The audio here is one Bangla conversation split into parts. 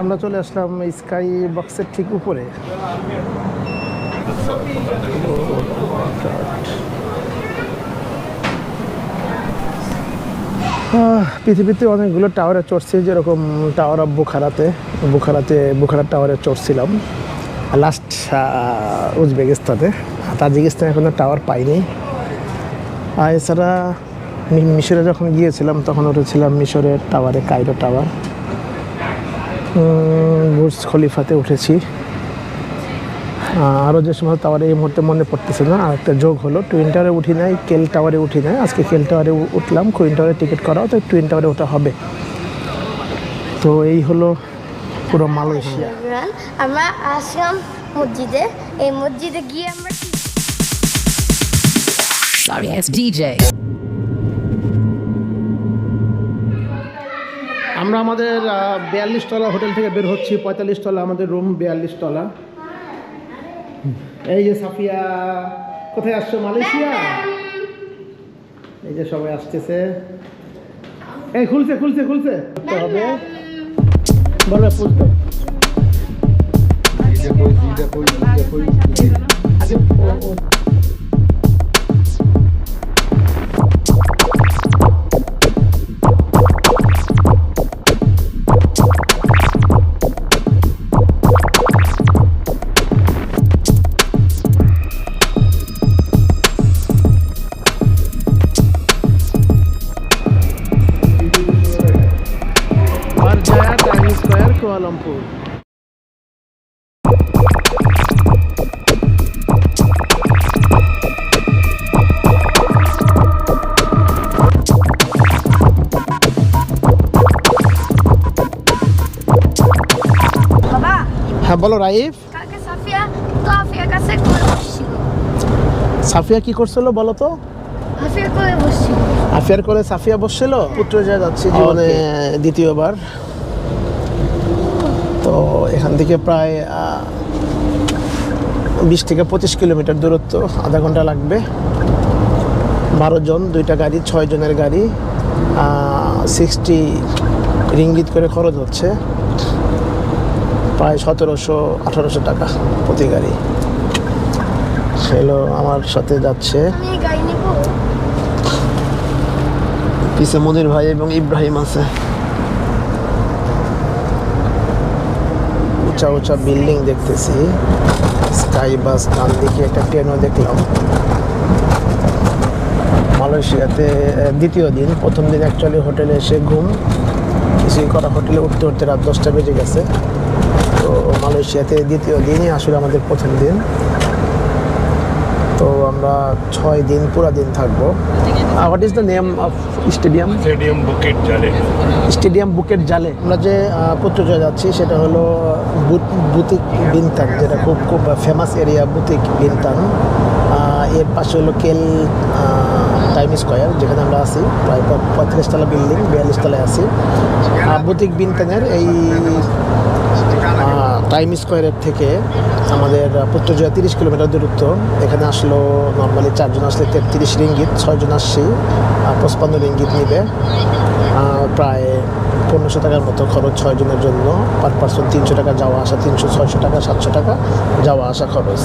আমরা চলে আসলাম স্কাই বক্সের ঠিক উপরে। পৃথিবীতে অনেকগুলো টাওয়ারে চড়ছি, যেরকম টাওয়ার অফ বুখারাতে বুখারাতে বুখারার টাওয়ারে চড়ছিলাম। লাস্ট উজবেকিস্তানে তাজিকিস্তানে এখনও টাওয়ার পাইনি। আর এছাড়া মিশরে যখন গিয়েছিলাম, তখন উঠেছিলাম মিশরের টাওয়ারে কাইরো টাওয়ার বুর্জ খলিফাতে উঠেছি। আরও যে সমস্ত টাওয়ারে এই মুহূর্তে মনে পড়তেছে না আর একটা যোগ হলো। টুইন টাওয়ারে উঠি নাই কেল টাওয়ারে উঠি নাই। আজকে কেল টাওয়ারে উঠলাম কুইন টাওয়ারে টিকিট করাও তো টুইন টাওয়ারে ওঠা হবে। তো এই হলো পুরো মালয়েশিয়া। আমরা আসলাম মসজিদে। এই মসজিদে গিয়ে আমরা Sorry, it's DJ. আমরা আমাদের বিয়াল্লিশ তলা হোটেল থেকে বের হচ্ছি পঁয়তাল্লিশ তলা আমাদের রুম বিয়াল্লিশ তলা এই যে সাফিয়া কোথায় আসছো? মালয়েশিয়া? এই যে সবাই আসতেছে। এই খুলছে খুলছে খুলছে। হবে। বলো খুলতে আগে ও- ও- বাবা হ্যাঁ বলো রাইফ। কালকে সাফিয়া তো আফিয়ার কাছে করে বসছিল। সাফিয়া কি করছিল বলো তো? আফিয়া করে বসছিল। আফিয়ার করে সাফিয়া বসছিল? পুত্র যা যাচ্ছি জীবনে দ্বিতীয়বার। এখান থেকে প্রায় বিশ থেকে পঁচিশ কিলোমিটার দূরত্ব আধা ঘণ্টা লাগবে। বারো জন দুইটা গাড়ি ছয় জনের গাড়ি সিক্সটি রিঙ্গিত করে খরচ হচ্ছে। প্রায় সতেরোশো আঠারোশো টাকা প্রতি গাড়ি। সেগুলো আমার সাথে যাচ্ছে। পিছে মনির ভাই এবং ইব্রাহিম আছে। উঁচা উঁচা বিল্ডিং দেখতেছি। স্কাই বাস ডান দিকে একটা ট্রেনও দেখলাম। মালয়েশিয়াতে দ্বিতীয় দিন। প্রথম দিন অ্যাকচুয়ালি হোটেলে এসে ঘুম। কিছুই করা হোটেলে উঠতে উঠতে রাত দশটা বেজে গেছে। তো মালয়েশিয়াতে দ্বিতীয় দিনই আসলে আমাদের প্রথম দিন। তো আমরা ছয় দিন পুরো দিন থাকব। What is the name of stadium stadium Bukit Jalil stadium Bukit Jalil আমরা যে পুত্রজয় যাচ্ছি সেটা হলো বুত- বুতিক বিনতান যেটা খুব খুব ফেমাস এরিয়া বুতিক বিনতান। এর পাশে হলো কেল টাইম স্কোয়ার যেখানে আমরা আছি প্রায় প- পঁয়ত্রিশ তলা বিল্ডিং বিয়াল্লিশ তলায় আছি। বুতিক বিনতানের এই টাইম স্কোয়ারের থেকে আমাদের পুত্রজয়া তিরিশ কিলোমিটার দূরত্ব। এখানে আসলো নর্মালি চারজন আসলে তেত্রিশ রিঙ্গিত, ছয়জন আসছি পঁচপান্ন রিঙ্গিত নিবে। প্রায় পনেরোশো টাকার মতো খরচ ছয়জনের জন্য। পার পার্সন তিনশো টাকা যাওয়া আসা তিনশো, ছয়শো টাকা, সাতশো টাকা যাওয়া আসা খরচ।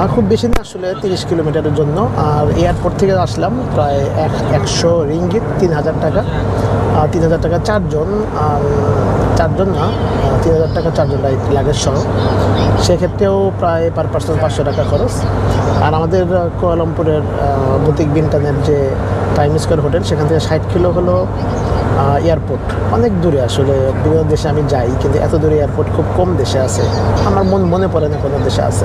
আর খুব বেশি না আসলে তিরিশ কিলোমিটারের জন্য। আর এয়ারপোর্ট থেকে আসলাম প্রায় এক, একশো রিঙ্গিত, তিন হাজার টাকা। তিন হাজার টাকা চারজন, আর চারজন না তিন হাজার টাকা চারজন লাগেজ সহ। সেক্ষেত্রেও প্রায় পার পার্সন পাঁচশো টাকা খরচ। আর আমাদের কুয়ালামপুরের বুতিক বিনটানের যে টাইম স্কোয়ার হোটেল সেখান থেকে ষাট কিলো হলো এয়ারপোর্ট অনেক দূরে আসলে বিভিন্ন দেশে আমি যাই, কিন্তু এত দূরে এয়ারপোর্ট খুব কম দেশে আছে। আমার মন মনে পড়ে না কোনো দেশে আছে।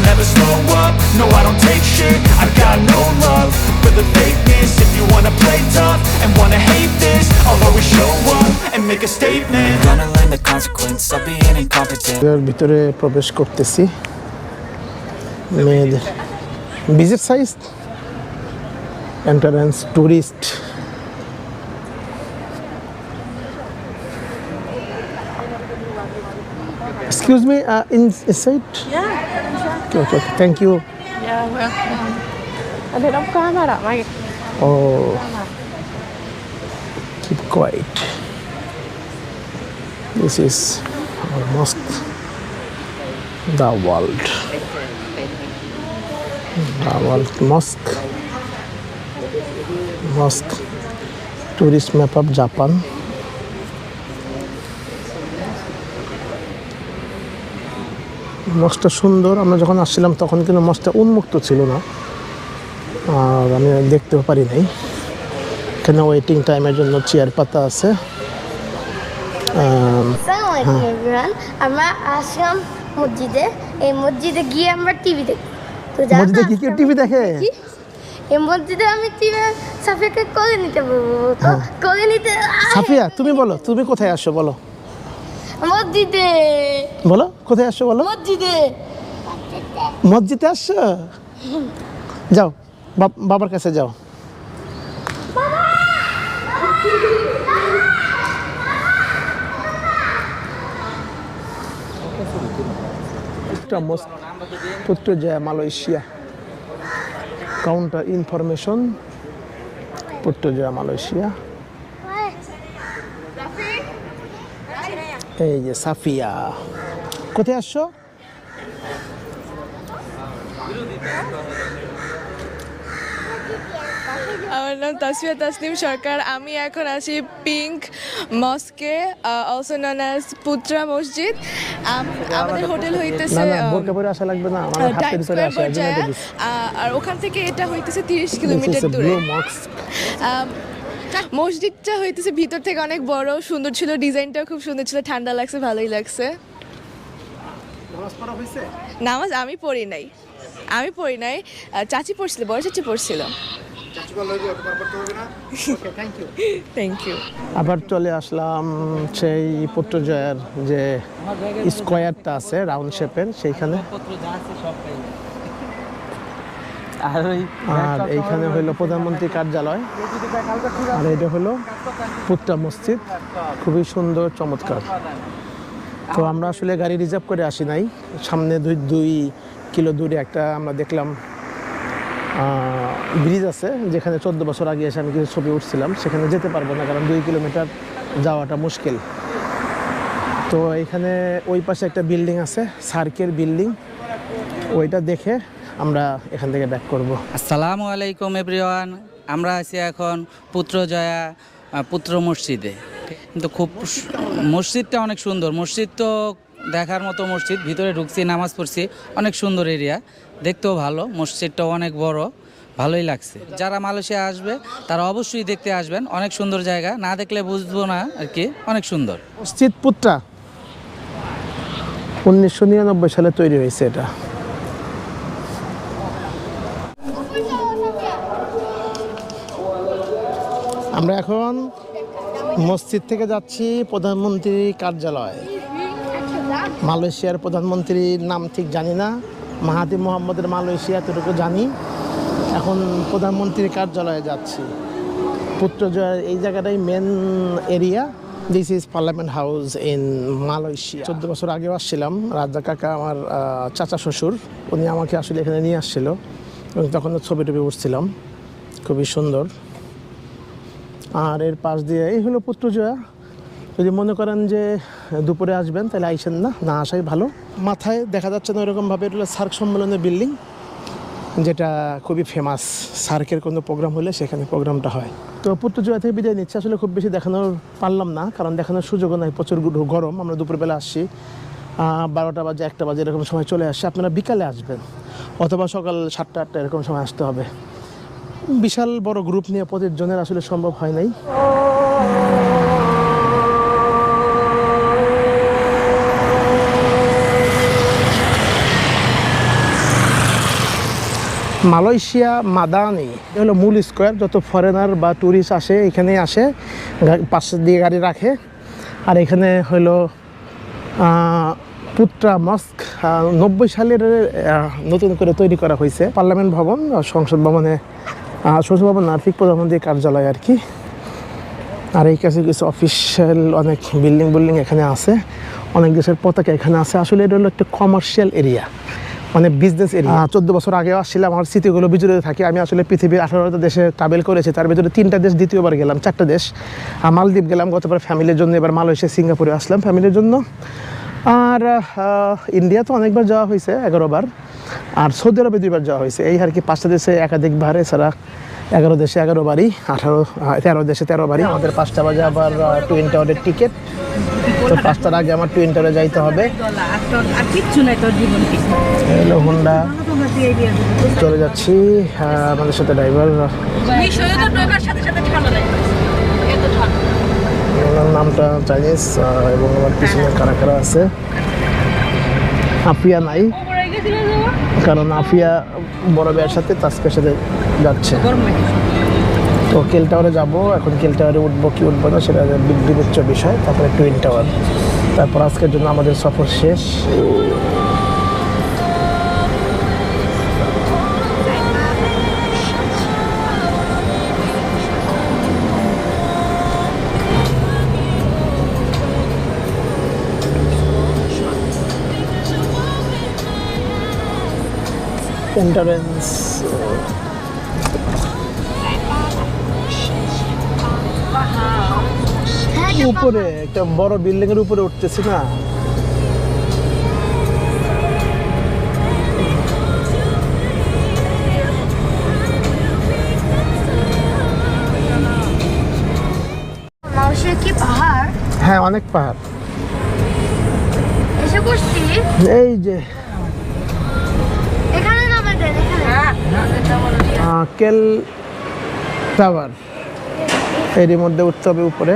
no I don't take shit I got no love for the fakeness If you wanna play tough and wanna hate this I'll always show up and make a statement Gonna learn the consequence of being incompetent এর ভিতরে প্রবেশ করতেছি মেয়েদের visit side entrance tourist Excuse me, uh, in, inside? Yeah. Okay, okay, okay. Thank you. Yeah, welcome. Um, Ada dalam kamera, Mike. Oh, keep quiet. This is almost the world. The world mosque. Mosque. Tourist map of Japan. মস্কটা সুন্দর। আমরা যখন আসছিলাম তখন কিন্তু মস্কটা উন্মুক্ত ছিল না। আর আমি দেখতেও পারি নাই। এখানে ওয়েটিং টাইমের জন্য চেয়ার পাতা আছে। এভরিওয়ান আমরা আসলাম মসজিদে। এই মসজিদে গিয়ে আমরা টিভি দেখি তো মসজিদে কি কেউ টিভি দেখে? এই মসজিদে আমি টিভি সাফিয়াকে করে নিতে বলব। করে নিতে সাফিয়া তুমি বলো তুমি কোথায় আসছো বলো। মসজিদে। বলো কোথায় আসছো বলো? মসজিদে। মসজিদে আসছো? যাও বাব- বাবার কাছে যাও। Mosque Putrajaya Malaysia. Counter information Putrajaya Malaysia. এই যে সাফিয়া? কোথায় আসছো? আমার নাম তাসফিয়া তাসনিম সরকার। আমি এখন আছি পিঙ্ক মস্কে অলসো নন অ্যাজ পুত্রা মসজিদ। আমাদের হোটেল হইতেছে আর ওখান থেকে এটা হইতেছে তিরিশ কিলোমিটার দূরে। মসজিদটা হইতেছে ভিতর থেকে অনেক বড় সুন্দর ছিল ডিজাইনটাও খুব সুন্দর ছিল ঠান্ডা লাগছে ভালোই লাগছে। নামাজ আমি পড়ি নাই। আমি পড়ি নাই। চাচি পড়ছিল বড় চাচি পড়ছিল। থ্যাংক ইউ আবার চলে আসলাম সেই পুত্রজয়ার যে স্কোয়ারটা আছে রাউন্ড শেপের সেইখানে। আর এইখানে হলো প্রধানমন্ত্রী কার্যালয়। আর এটা হলো পুত্রা মসজিদ। খুবই সুন্দর চমৎকার। তো আমরা আসলে গাড়ি রিজার্ভ করে আসি নাই। সামনে দুই দুই কিলো দূরে একটা আমরা দেখলাম ব্রিজ আছে যেখানে চোদ্দ বছর আগে এসে আমি কিছু ছবি উঠছিলাম। সেখানে যেতে পারব না কারণ দুই কিলোমিটার যাওয়াটা মুশকিল। তো এখানে ওই পাশে একটা বিল্ডিং আছে সার্কের বিল্ডিং ওইটা দেখে আমরা এখান থেকে ব্যাক করব। আসসালামু আলাইকুম এভরিওয়ান আমরা আছি এখন পুত্রজয়া পুত্র মসজিদে। কিন্তু খুব মসজিদটা অনেক সুন্দর। মসজিদ তো দেখার মতো মসজিদ ভিতরে ঢুকছি নামাজ পড়ছি অনেক সুন্দর এরিয়া দেখতেও ভালো মসজিদটাও অনেক বড় ভালোই লাগছে। যারা মালয়েশিয়া আসবে তারা অবশ্যই দেখতে আসবেন। অনেক সুন্দর জায়গা না দেখলে বুঝব না আর কি অনেক সুন্দর। মসজিদ পুত্রা উনিশশো নিরানব্বই সালে তৈরি হয়েছে এটা। আমরা এখন মসজিদ থেকে যাচ্ছি প্রধানমন্ত্রী কার্যালয়। মালয়েশিয়ার প্রধানমন্ত্রীর নাম ঠিক জানি না। মাহাতি মোহাম্মদের মালয়েশিয়া এতটুকু জানি। এখন প্রধানমন্ত্রীর কার্যালয়ে যাচ্ছি। পুত্রজয়ের এই জায়গাটাই main area this is parliament house in Malaysia চোদ্দ বছর আগেও আসছিলাম। রাজা কাকা আমার চাচা শ্বশুর, উনি আমাকে আসলে এখানে নিয়ে আসছিল। এবং তখন ছবি টবি উঠছিলাম। খুবই সুন্দর। আর এর পাশ দিয়ে, এই হলো পুত্রজয়া যদি মনে করেন যে দুপুরে আসবেন, তাহলে আইসেন না না আসাই ভালো। মাথায় দেখা যাচ্ছে না ওরকমভাবে এটা সার্ক সম্মেলনের বিল্ডিং যেটা খুবই ফেমাস সার্কের কোনো প্রোগ্রাম হলে সেখানে প্রোগ্রামটা হয়। তো পুত্রজয়া থেকে বিদায় নিচ্ছে। আসলে খুব বেশি দেখানোর পারলাম না, কারণ দেখানোর সুযোগও নাই, প্রচুর গরম। আমরা দুপুরবেলা আসছি বারোটা বাজে, একটা বাজে এরকম সময় চলে আসছে। আপনারা বিকালে আসবেন, অথবা সকাল সাতটা, আটটা এরকম সময় আসতে হবে। বিশাল বড় গ্রুপ নিয়ে প্রতিজনের জনের আসলে সম্ভব হয় নাই। মালয়েশিয়া মাদানি হলো মূল স্কোয়ার যত ফরেনার বা ট্যুরিস্ট আসে এখানেই আসে পাশে দিয়ে গাড়ি রাখে। আর এখানে আহ, পুত্রা মস্ক নব্বই সালের নতুন করে তৈরি করা হয়েছে পার্লামেন্ট ভবন সংসদ ভবনে সংসদ ভবন আর্থিক কার্যালয় আর কি। আর এই কাছে কিছু অফিসিয়াল অনেক বিল্ডিং বিল্ডিং এখানে আছে। অনেক দেশের পতাকা এখানে আছে। আসলে এটা হলো একটা কমার্শিয়াল এরিয়া মানে বিজনেস এরিয়া চোদ্দ বছর আগেও আসছিলাম, আমার স্মৃতিগুলো বিজড়িত থাকে। আমি আসলে পৃথিবীর আঠারোটা দেশে ট্রাভেল করেছি। তার ভিতরে তিনটা দেশ, দ্বিতীয়বার গেলাম, চারটা দেশ। মালদ্বীপ গেলাম, গতবার ফ্যামিলির জন্য, এবার মালয়েশিয়া, সিঙ্গাপুরে আসলাম ফ্যামিলির জন্য। আর ইন্ডিয়া তো অনেকবার যাওয়া হয়েছে এগারো বার আর সৌদি আরবে দুইবার যাওয়া হয়েছে। এই আর কি পাঁচটা দেশে একাধিকবার এছাড়া এগারো দেশে এগারো বারই আঠারো তেরো দেশে তেরো বারই। আমাদের পাঁচটা বাজে আবার টুইন টাওয়ারের টিকিট তো পাঁচটার আগে আমার টুইন টাওয়ারে যাইতে হবে। হলো হোন্ডা চলে যাচ্ছি আমাদের সাথে ড্রাইভার ওনার নামটা চাইনিজ এবং আমার পিছনে কারা কারা আছে। আফিয়া নাই। কারণ আফিয়া বড় ভাইয়ের সাথে তাসকের সাথে যাচ্ছে। তো কেল টাওয়ারে যাব, এখন কেল টাওয়ারে উঠবো কি উঠবো না সেটা বিবেচ্য বিষয়, তারপরে টুইন টাওয়ার তারপর আজকের জন্য আমাদের সফর শেষ। এন্টারেন্স উপরে একটা বড় বিল্ডিং এর উপরে উঠতেছি না? কি পাহাড়? হ্যাঁ অনেক পাহাড়। এই যে কেল টাওয়ার। এরই মধ্যে উঠতে হবে উপরে।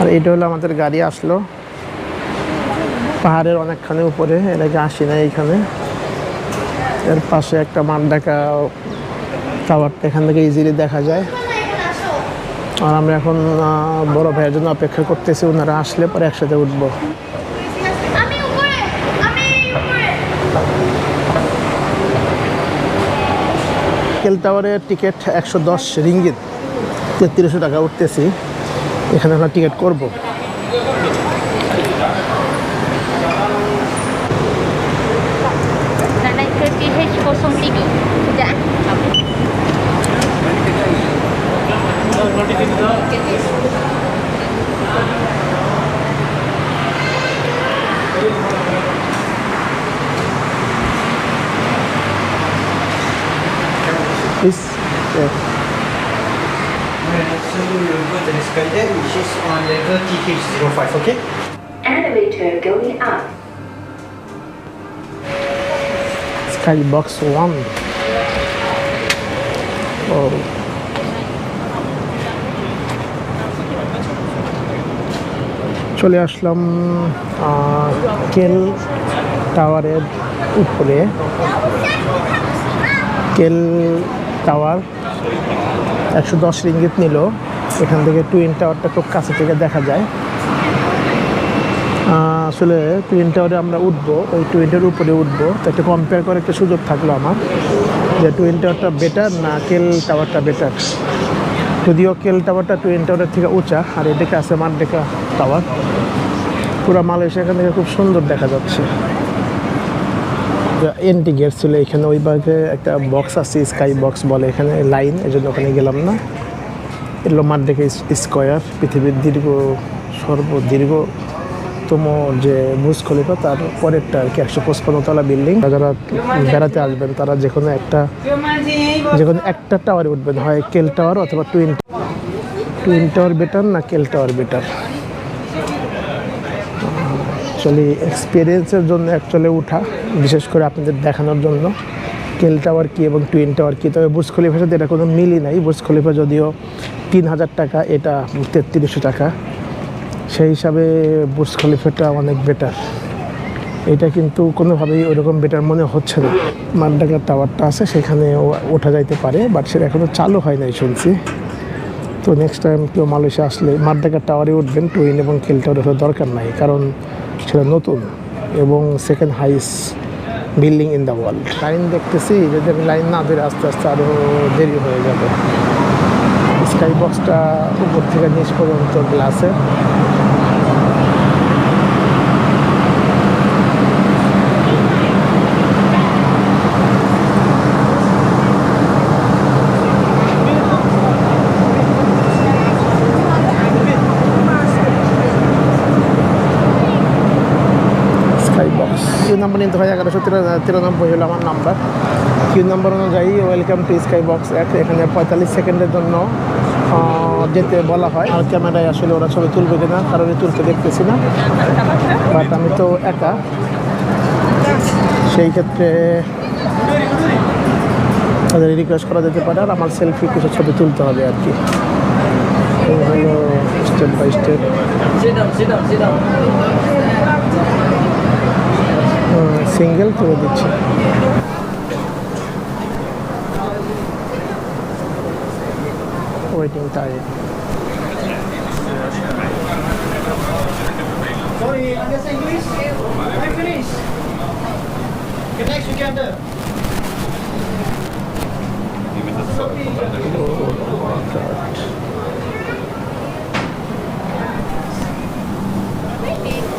আর এটা হলো আমাদের গাড়ি আসলো। পাহাড়ের অনেকখানি উপরে, এর আগে আসি না এইখানে। এর পাশে একটা মান ডাকা টাওয়ারটা এখান থেকে ইজিলি দেখা যায়। আর আমরা এখন বড় ভাইয়ের জন্য অপেক্ষা করতেছি ওনারা আসলে পরে একসাথে উঠবো আমি উপরে আমি উপরে কেল টাওয়ারের টিকিট একশো দশ রিঙ্গিত। তেত্রিশশো টাকা উঠতেছি। এখানে আমরা টিকিট করব। Nanay 30H03 Dyan. Please. Yeah. So you escalator which is on level TH05, okay? Elevator going up. Skybox One. Oh. চলে আসলাম কেল টাওয়ারের উপরে কেল টাওয়ার একশো দশ রিঙ্গিত নিল এখান থেকে টুইন টাওয়ারটা খুব কাছে থেকে দেখা যায়। আসলে টুইন টাওয়ারে আমরা উঠবো, ওই টুইন টাওয়ারের উপরে উঠবো। তো একটা কম্পেয়ার করে একটা সুযোগ থাকল আমার, যে টুইন টাওয়ারটা বেটার না কেল টাওয়ারটা বেটার যদিও কেল টাওয়ারটা টুইন টাওয়ারের থেকে উঁচা, আর এদিকে আছে মারডেকা টাওয়ার পুরো মালয়েশিয়া এখান থেকে খুব সুন্দর দেখা যাচ্ছে। এন্টি গেট ছিল এখানে, ওই ভাগে একটা বক্স আছে স্কাই বক্স বলে এখানে লাইন এই জন্য ওখানে গেলাম না। এগুলো মারডেকা স্কোয়ার, পৃথিবীর দীর্ঘ সর্বদীর্ঘতম যে বুজ তার পরেরটা আর কি, একশো পঁচপান্ন তলা বিল্ডিং। যারা বেড়াতে আসবেন, তারা যে কোনো একটা যে কোনো একটা টাওয়ারে উঠবেন। হয় কেল টাওয়ার অথবা টুইন টুইন টাওয়ার বেটার না কেল টাওয়ার বেটার অ্যাকচুয়ালি এক্সপিরিয়েন্সের জন্য অ্যাকচুয়ালি উঠা, বিশেষ করে আপনাদের দেখানোর জন্য। কেল টাওয়ার কি এবং টুইন টাওয়ার কী? তবে বুর্জ খলিফার সাথে এটা কোনো মিলই নাই। বুর্জ খলিফা যদিও তিন হাজার টাকা, এটা তেত্রিশশো টাকা। সেই হিসাবে বুর্জ খলিফাটা অনেক বেটার এটা কিন্তু কোনোভাবেই ওইরকম বেটার মনে হচ্ছে না। মানডাকার টাওয়ারটা আছে, সেখানে ওঠা যাইতে পারে বাট সেটা এখনও চালু হয় নাই শুনছি। তো নেক্সট টাইম কেউ মালয়েশিয়া আসলে মারডাকার টাওয়ারে উঠবেন টুইন এবং কেল টাওয়ারে ওঠার দরকার নাই, কারণ সেটা নতুন এবং second highest building in the world line দেখতেছি, যদি আমি লাইন না ধরে, আস্তে আস্তে আরও দেরি হয়ে যাবে। স্কাই বক্সটা উপর থেকে নিচ পর্যন্ত গ্লাসে নাম্বার নিতে হয় এগারোশো তিরানব্বই হলো আমার নাম্বার। কিউ নাম্বার অনুযায়ী ওয়েলকাম টু স্কাই বক্স এক এখানে পঁয়তাল্লিশ সেকেন্ডের জন্য যেতে বলা হয়। আর ক্যামেরায় আসলে ওরা ছবি তুলবে কিনা কারণ তুলতে দেখতেছি না। বাট আমি তো একা। সেই ক্ষেত্রে তাদের রিকোয়েস্ট করা যেতে পারে, আর আমার সেলফি কিছু ছবি তুলতে হবে আর কি। স্টেপ বাই স্টেপ সিঙ্গেল তুলে দিচ্ছি। Waiting time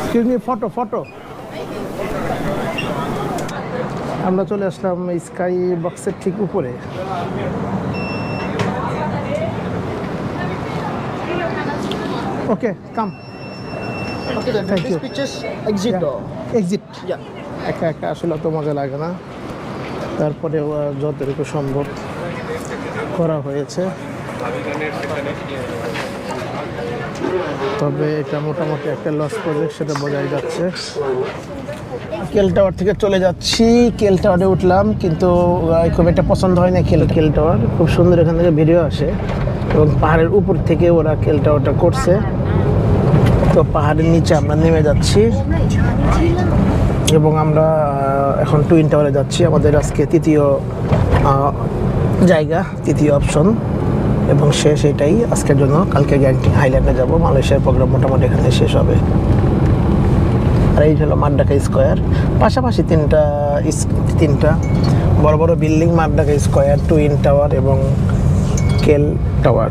excuse me photo photo আমরা চলে আসলাম স্কাই বক্সের ঠিক উপরে। Okay come thank you exit exit একা একা আসলে অত মজা লাগে না। তারপরে যতটুকু সম্ভব করা হয়েছে। তবে এটা মোটামুটি একটা লস প্রজেক্ট সেটা বোঝাই যাচ্ছে। কেল টাওয়ার থেকে চলে যাচ্ছি। কেল টাওয়ারে উঠলাম কিন্তু খুব একটা পছন্দ হয় না কেল কেল টাওয়ার খুব সুন্দর এখান থেকে ভিডিও আসে। এবং পাহাড়ের উপর থেকে ওরা কেল ওটা করছে। তো পাহাড়ের নিচে আমরা নেমে যাচ্ছি। এবং আমরা এখন টুইন টাওয়ারে যাচ্ছি। আমাদের আজকে তৃতীয় জায়গা, তৃতীয় অপশন। এবং শেষ এটাই আজকের জন্য। কালকে গ্যাংটিং হাইল্যান্ডে যাব। মালয়েশিয়ার প্রোগ্রাম মোটামুটি এখানে শেষ হবে। আর এই হলো মাড্ডাকা স্কোয়ার। পাশাপাশি তিনটা তিনটা বড় বড় building Merdeka square, twin tower এবং কেল টাওয়ার